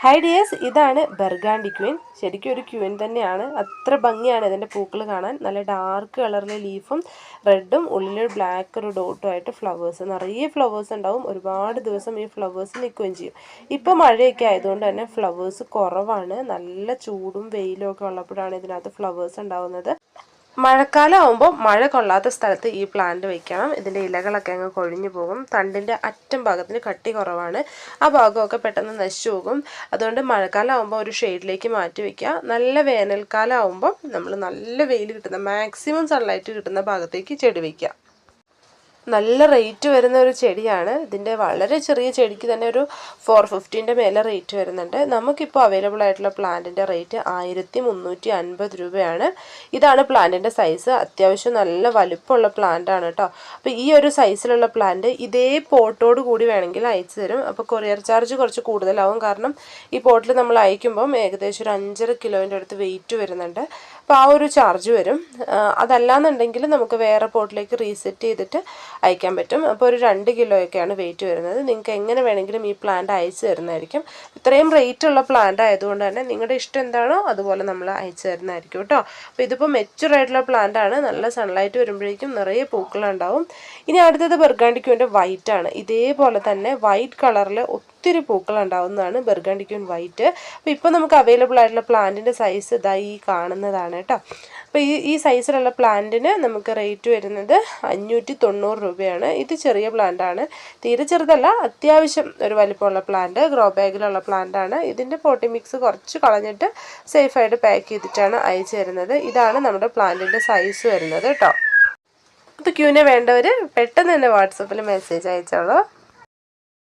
Hi dears ഇതാണ് ബർഗാണ്ടി queen ശരിക്കും ഒരു ക്യൂൻ തന്നെയാണ്. അത്ര ഭംഗിയാണ് ഇതിന്റെ പൂക്കൾ കാണാൻ. നല്ല ഡാർക്ക് കളറിലെ ലീഫും റെഡും ഉള്ളിലൊരു ബ്ലാക്ക് ഒരു ഡോട്ടും ആയിട്ട് ഫ്ലവേഴ്സ് നിറയെ ഫ്ലവേഴ്സ് ഉണ്ടാവും. ഒരുപാട് ദിവസം ഈ ഫ്ലവേഴ്സ് നിൽക്കുകയും ചെയ്യും. ഇപ്പോൾ മഴയൊക്കെ ആയതുകൊണ്ട് തന്നെ ഫ്ലവേഴ്സ് കുറവാണ്. നല്ല ചൂടും വെയിലും ഒക്കെ ഉള്ളപ്പോഴാണ് ഇതിനകത്ത് ഫ്ലവേഴ്സ് ഉണ്ടാവുന്നത്. മഴക്കാലം ആകുമ്പോൾ മഴ കൊള്ളാത്ത സ്ഥലത്ത് ഈ പ്ലാന്റ് വെക്കണം. ഇതിന്റെ ഇലകളൊക്കെ അങ്ങ് കൊഴിഞ്ഞു പോകും. തണ്ടിന്റെ അറ്റം ഭാഗത്തിന് കട്ടി കുറവാണ്. ആ ഭാഗമൊക്കെ പെട്ടെന്ന് നശിച്ചു പോകും. അതുകൊണ്ട് മഴക്കാലം ആകുമ്പോൾ ഒരു ഷെയ്ഡിലേക്ക് മാറ്റി വയ്ക്കുക നല്ല വേനൽക്കാലം ആവുമ്പോൾ നമ്മൾ നല്ല വെയിൽ കിട്ടുന്ന മാക്സിമം സൺലൈറ്റ് കിട്ടുന്ന ഭാഗത്തേക്ക് ചെടി വയ്ക്കുക നല്ല റേറ്റ് വരുന്ന ഒരു ചെടിയാണ്. ഇതിന്റെ വളരെ ചെറിയ ചെടിക്ക് തന്നെ ഒരു ഫോർ ഫിഫ്റ്റീന്റെ മേലെ റേറ്റ് വരുന്നുണ്ട്. നമുക്കിപ്പോൾ അവൈലബിൾ ആയിട്ടുള്ള പ്ലാന്റിന്റെ റേറ്റ് ആയിരത്തി മുന്നൂറ്റി അൻപത് രൂപയാണ്. ഇതാണ് പ്ലാന്റിന്റെ സൈസ് അത്യാവശ്യം നല്ല വലുപ്പമുള്ള പ്ലാന്റ് ആണ് കേട്ടോ അപ്പോൾ ഈ ഒരു സൈസിലുള്ള പ്ലാന്റ് ഇതേ പോട്ടോട് കൂടി വേണമെങ്കിൽ അയച്ചു തരും. അപ്പോൾ കൊറിയർ ചാർജ് കുറച്ച് കൂടുതലാവും. കാരണം ഈ പോട്ടിൽ നമ്മൾ അയക്കുമ്പം ഏകദേശം ഒരു അഞ്ചര കിലോന്റെ അടുത്ത് വെയിറ്റ് വരുന്നുണ്ട്. അപ്പോൾ ആ ഒരു ചാർജ് വരും. അതല്ലാന്നുണ്ടെങ്കിൽ നമുക്ക് വേറെ പോട്ടിലേക്ക് റീസെറ്റ് ചെയ്തിട്ട് അയക്കാൻ പറ്റും. അപ്പോൾ ഒരു രണ്ട് കിലോയൊക്കെയാണ് വെയിറ്റ് വരുന്നത്. നിങ്ങൾക്ക് എങ്ങനെ വേണമെങ്കിലും ഈ പ്ലാന്റ് അയച്ചു തരുന്നതായിരിക്കും. ഇത്രയും റേറ്റ് ഉള്ള പ്ലാന്റ് ആയതുകൊണ്ട് തന്നെ നിങ്ങളുടെ ഇഷ്ടം എന്താണോ അതുപോലെ നമ്മൾ അയച്ചു തരുന്നതായിരിക്കും കേട്ടോ. അപ്പോൾ ഇതിപ്പോൾ മെച്ചുർ ആയിട്ടുള്ള പ്ലാന്റ് ആണ്. നല്ല സൺലൈറ്റ് വരുമ്പോഴേക്കും നിറയെ പൂക്കളുണ്ടാവും ഇനി അടുത്തത് ബെർഗാണ്ടിക്കുവിന്റെ വൈറ്റ് ആണ്. ഇതേപോലെ തന്നെ വൈറ്റ് കളറിൽ ഒത്തിരി പൂക്കൾ ഉണ്ടാവുന്നതാണ് ബെർഗാണ്ടിക്കൻ വൈറ്റ്. അപ്പോൾ ഇപ്പോൾ നമുക്ക് അവൈലബിൾ ആയിട്ടുള്ള പ്ലാന്റിന്റെ സൈസ് ഇതായി കാണുന്നതാണ് കേട്ടോ അപ്പോൾ ഈ ഈ സൈസിലുള്ള പ്ലാന്റിന് നമുക്ക് റേറ്റ് വരുന്നത് അഞ്ഞൂറ്റി തൊണ്ണൂറ് രൂപയാണ്. ഇത് ചെറിയ പ്ലാന്റാണ് തീരെ ചെറുതല്ല അത്യാവശ്യം ഒരു വലിപ്പമുള്ള പ്ലാന്റ് ഗ്രോ ബാഗിലുള്ള പ്ലാന്റാണ് ഇതിന്റെ പോട്ടി മിക്സ് കുറച്ച് കളഞ്ഞിട്ട് സേഫായിട്ട് പാക്ക് ചെയ്തിട്ടാണ് അയച്ചു തരുന്നത്. ഇതാണ് നമ്മുടെ പ്ലാന്റിന്റെ സൈസ് വരുന്നത് കേട്ടോ അപ്പോൾ ക്യൂനെ വേണ്ടവർ പെട്ടെന്ന് തന്നെ വാട്സപ്പിൽ മെസ്സേജ് അയച്ചോളൂ.